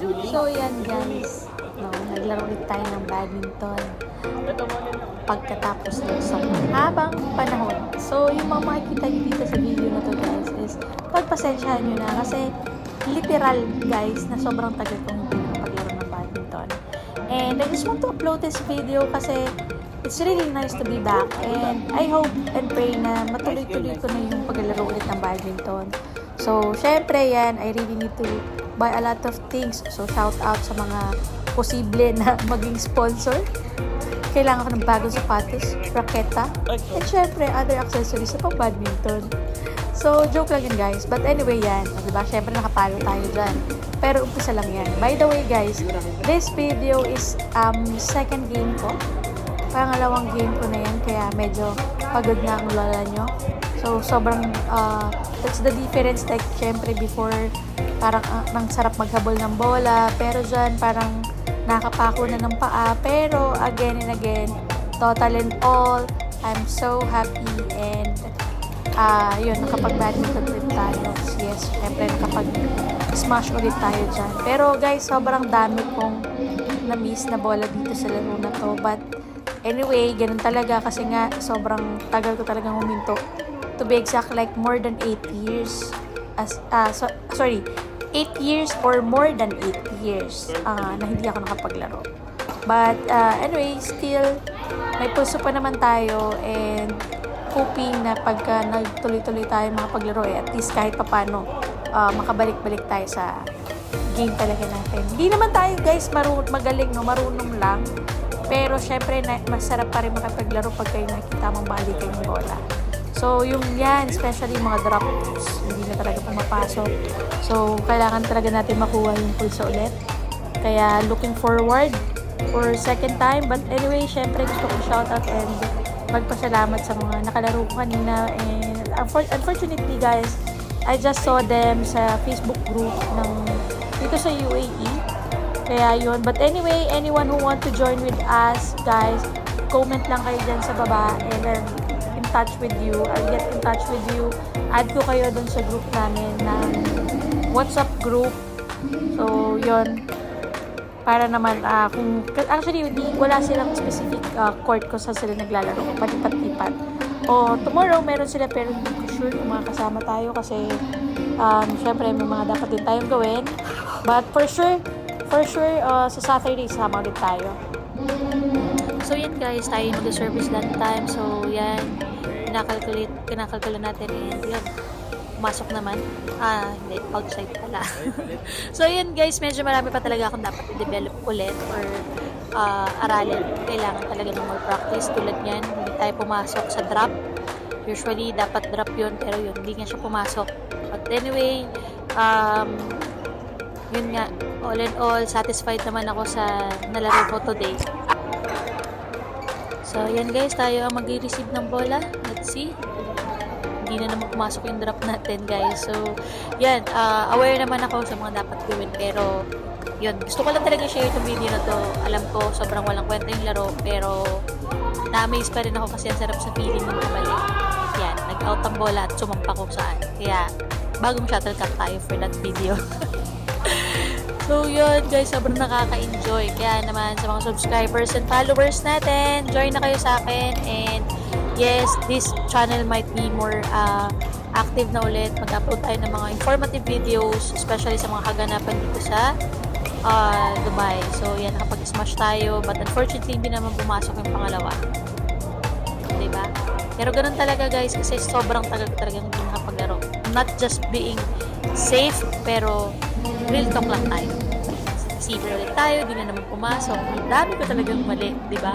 So yan guys, no, naglaro ulit tayo ng badminton pagkatapos ng sobrang habang panahon. So yung mga makikita nyo dito sa video na to guys is pagpasensyahan nyo na kasi literal guys na sobrang tagal kong hindi nakapaglaro ng badminton. And I just want to upload this video kasi it's really nice to be back and I hope and pray na matuloy-tuloy ko na yung paglalaro ulit ng badminton. So, syempre yan, I really need to buy a lot of things. So, shout out sa mga posible na maging sponsor. Kailangan ko ng bagong sapatos, raketa, and syempre, other accessories sa pang badminton. So, joke lang yun guys. But anyway yan, o, diba? Syempre nakapalo tayo dyan. Pero umpisa lang yan. By the way guys, this video is um second game ko. Pangalawang game ko na yan, kaya medyo pagod na ang lola nyo. So, sobrang, uh, that's the difference. Like, syempre, before, parang uh, nang sarap maghabol ng bola. Pero dyan, parang nakapako na ng paa. Pero, again and again, total and all, I'm so happy and ah yun, nakapag-badminton ulit tayo. Yes, syempre nakapag-smash ulit tayo dyan. Pero guys, sobrang dami kong na-miss na bola dito sa laro na to. But anyway, ganun talaga kasi nga sobrang tagal ko talagang huminto. To be exact, like more than 8 years. As, ah, so, sorry, 8 years or more than 8 years ah, na hindi ako nakapaglaro. But ah, anyway, still, may puso pa naman tayo and hoping na pagka nagtuloy-tuloy tayo mga paglaro eh, at least kahit papano ah, makabalik-balik tayo sa game talaga natin. Hindi naman tayo guys marunong magaling no, marunong lang. Pero syempre na, masarap pa rin makapaglaro pag kayo nakita mong balikan yung bola. So yung yan, especially yung mga drops, hindi na talaga pumapasok. So kailangan talaga natin makuha yung pulsa ulit. Kaya looking forward for second time. But anyway, syempre gusto kong shoutout and magpasalamat sa mga nakalaro ko kanina. And unfor- unfortunately guys, I just saw them sa Facebook group ng dito sa UAE. Kaya yun. But anyway, anyone who want to join with us, guys, comment lang kayo dyan sa baba and then touch with you. I'll get in touch with you. Add ko kayo dun sa group namin ng WhatsApp group. So, yun para naman ah, kung actually hindi wala silang specific ah, court kung saan sila naglalaro palipat-lipat o tomorrow meron sila pero hindi ko sure kung makakasama tayo kasi um, syempre may mga dapat din tayong gawin but for sure for sure ah, sa Saturday sama ulit tayo so yan guys tayo mag-service that time so yan kinakalculate kinakalkula natin and yun pumasok naman. Ah, hindi. Outside pala. so, yun guys. Medyo marami pa talaga akong dapat i-develop ulit or ah, aralin. Kailangan talaga ng more practice. Tulad yan, hindi tayo pumasok sa drop. Usually, dapat drop yun. Pero yun, hindi nga siya pumasok. But anyway, um, yun nga. All in all, satisfied naman ako sa nalaro ko today. So, yan guys. Tayo ang mag-receive ng bola. Let's see hindi na naman pumasok yung drop natin guys. So, yan, uh, aware naman ako sa mga dapat gawin pero yun, gusto ko lang talaga share itong video na to. Alam ko, sobrang walang kwenta yung laro pero na-amaze pa rin ako kasi ang sarap sa feeling ng bumalik. Yan, nag-out ang bola at sumampa kung saan. Kaya, bagong shuttlecock tayo for that video. So, yun guys, sobrang nakaka-enjoy. Kaya naman sa mga subscribers and followers natin, join na kayo sa akin and yes, this channel might be more uh, active na ulit. Mag-upload tayo ng mga informative videos, especially sa mga kaganapan dito sa uh, Dubai. So, yan, nakapag-smash tayo. But unfortunately, hindi naman pumasok yung pangalawa. Diba? Pero ganun talaga guys, kasi sobrang tagal ko talagang hindi nakapaglaro. Not just being safe, pero real talk lang tayo. Receiver ulit tayo, di na naman pumasok. Ang dami ko talagang mali, di ba?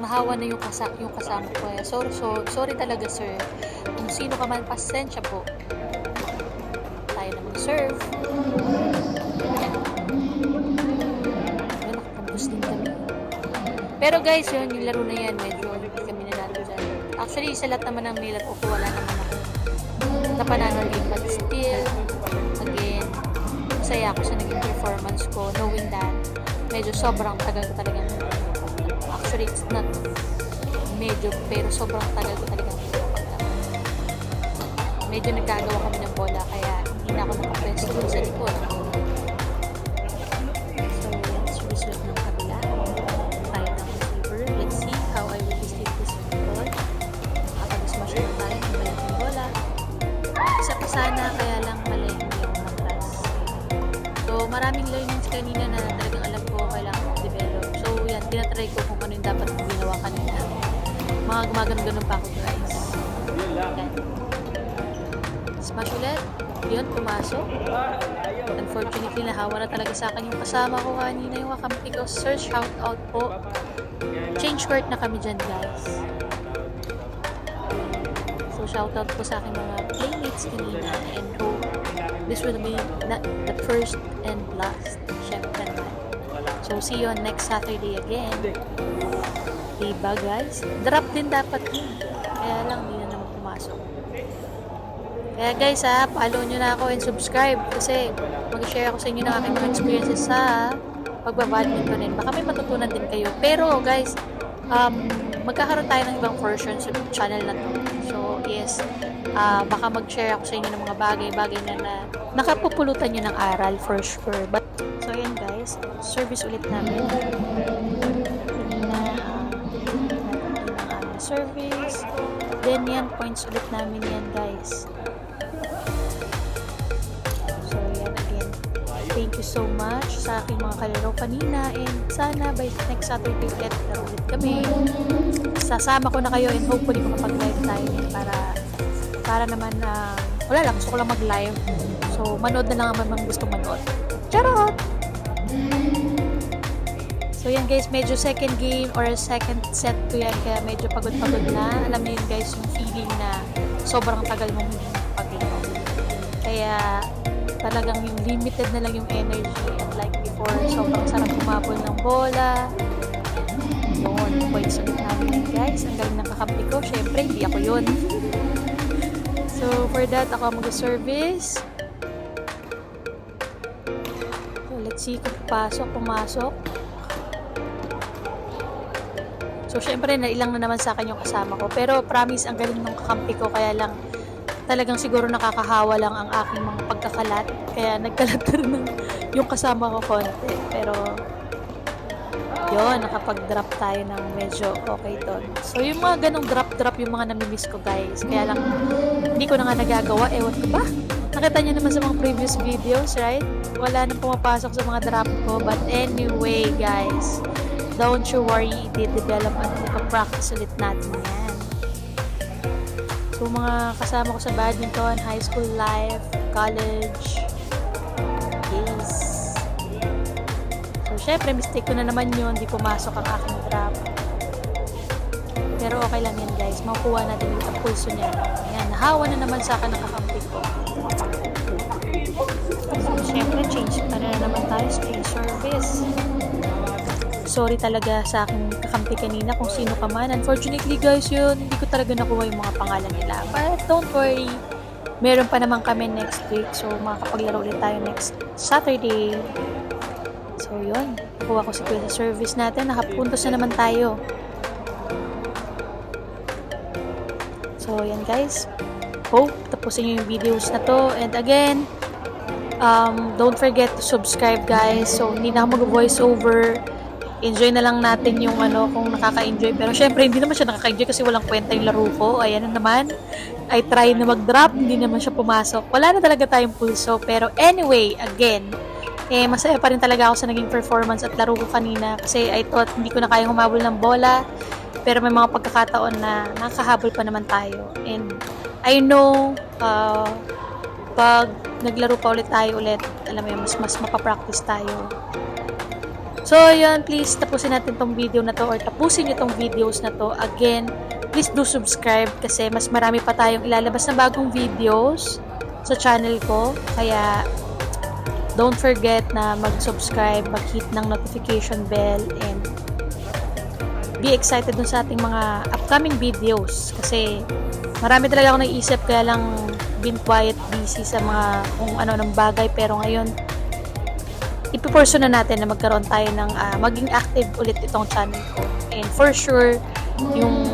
Nahawa na yung, kasa yung kasama ko. Kaya sorry, so, sorry talaga sir. Kung sino ka man, pasensya po. Tayo na mag-serve. Yun, nakapambus din kami. Pero guys, yun, yung laro na yan, medyo Actually, sa lahat naman ng nilat ko, wala naman ako napanalo rin. But still, again, masaya ako sa naging performance ko, knowing that medyo sobrang tagal ko talaga. Actually, it's not medyo, pero sobrang tagal ko talaga. medyo nagkagawa kami ng bola kaya hindi na ako nakapwesto sa likod. Sana, kaya lang mali yung matras. So, maraming learnings kanina na talagang alam ko kailangan ko develop. So, yan, tinatry ko kung ano yung dapat kong ginawa kanina. Mga gumagano-ganon pa ako guys. Yan. Smash ulit. Yun, pumasok. Unfortunately, nahawa na talaga sa akin yung kasama ko kanina yung kakampi ko. Sir, shout out po. Change court na kami dyan, guys. So, shout out po sa aking mga playmates kanina and hope this will be not the first and last. Syempre naman. So, see you on next Saturday again. Diba, guys? Drop din dapat yun. Kaya lang, hindi na naman pumasok. Kaya guys ha, follow nyo na ako and subscribe kasi mag-share ako sa inyo ng aking experiences sa pagbabadminton din. Baka may matutunan din kayo. Pero guys, um, magkakaroon tayo ng ibang version sa channel na to. So yes, ah, baka mag-share ako sa inyo ng mga bagay-bagay na, na nakapupulutan nyo ng aral for sure. But, so yan guys, service ulit namin. Kanina, ah, natin ang aming service. Then yan, points ulit namin yan guys. So, yan again. Thank you so much sa aking mga kalaro kanina and sana by next Saturday ulit laro ulit kami. Sasama ko na kayo and hopefully makapag-live tayo para para naman na wala lang, gusto ko lang mag-live. So, manood na lang naman mga gusto manood. Charot! So yan guys, medyo second game or second set ko yan kaya medyo pagod-pagod na. Alam niyo yun guys, yung feeling na sobrang tagal mong hindi paglaro. Kaya talagang yung limited na lang yung energy. Unlike before, sobrang sarap kumabol ng bola. Yun, points ulit namin yun guys. Ang galing ng ko. Syempre, hindi ako yun. So for that, ako mag-service. So let's see kung pasok, pumasok. So, syempre, nailang na naman sa akin yung kasama ko. Pero, promise, ang galing ng kakampi ko. Kaya lang, talagang siguro nakakahawa lang ang aking mga pagkakalat. Kaya, nagkalat na rin ng- yung kasama ko konti. Pero, yun, nakapag-drop tayo ng medyo okay doon. So, yung mga ganong drop-drop yung mga namimiss ko, guys. Kaya lang, hindi ko na nga nagagawa. Ewan ko ba? Nakita niyo naman sa mga previous videos, right? Wala nang pumapasok sa mga drop ko. But anyway, guys, don't you worry, i-develop at ipapractice ulit natin yan. So, mga kasama ko sa badminton, high school life, college, So, syempre, mistake ko na naman yun, di pumasok ang aking drop. Pero okay lang yan, guys. Makukuha natin yung pulso niya. Yan, nahawa na naman sa akin ang kakampi ko. So, syempre, change pa na naman tayo sa service sorry talaga sa aking kakampi kanina kung sino ka man. Unfortunately guys yun, hindi ko talaga nakuha yung mga pangalan nila. But don't worry, meron pa naman kami next week. So makakapaglaro ulit tayo next Saturday. So yun, nakuha ko si Kuya sa service natin. Nakapuntos na naman tayo. So yan guys, hope tapusin nyo yung videos na to. And again, um, don't forget to subscribe guys. So hindi na ako mag-voice over enjoy na lang natin yung ano kung nakaka-enjoy. Pero syempre hindi naman siya nakaka-enjoy kasi walang kwenta yung laro ko. Ayan na naman. I try na mag-drop. Hindi naman siya pumasok. Wala na talaga tayong pulso. Pero anyway again eh masaya pa rin talaga ako sa naging performance at laro ko kanina kasi I thought hindi ko na kayang humabol ng bola pero may mga pagkakataon na nakahabol pa naman tayo and I know uh, pag naglaro pa ulit tayo ulit alam mo yun mas mas mapapractice tayo So, yun, please tapusin natin tong video na to or tapusin nyo tong videos na to. Again, please do subscribe kasi mas marami pa tayong ilalabas na bagong videos sa channel ko. Kaya, don't forget na mag-subscribe, mag-hit ng notification bell, and be excited dun sa ating mga upcoming videos. Kasi, marami talaga ako naisip kaya lang been quiet, busy sa mga kung ano ng bagay. Pero ngayon, ipiporso na natin na magkaroon tayo ng ah, maging active ulit itong channel ko. And for sure, yung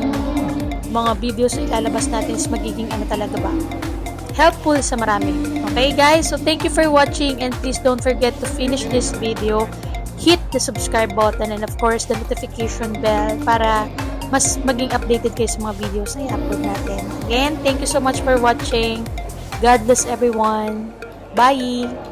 mga videos na ilalabas natin is magiging ano talaga ba, helpful sa marami. Okay guys, so thank you for watching and please don't forget to finish this video, hit the subscribe button and of course the notification bell para mas maging updated kayo sa mga videos na i-upload natin. Again, thank you so much for watching. God bless everyone. Bye!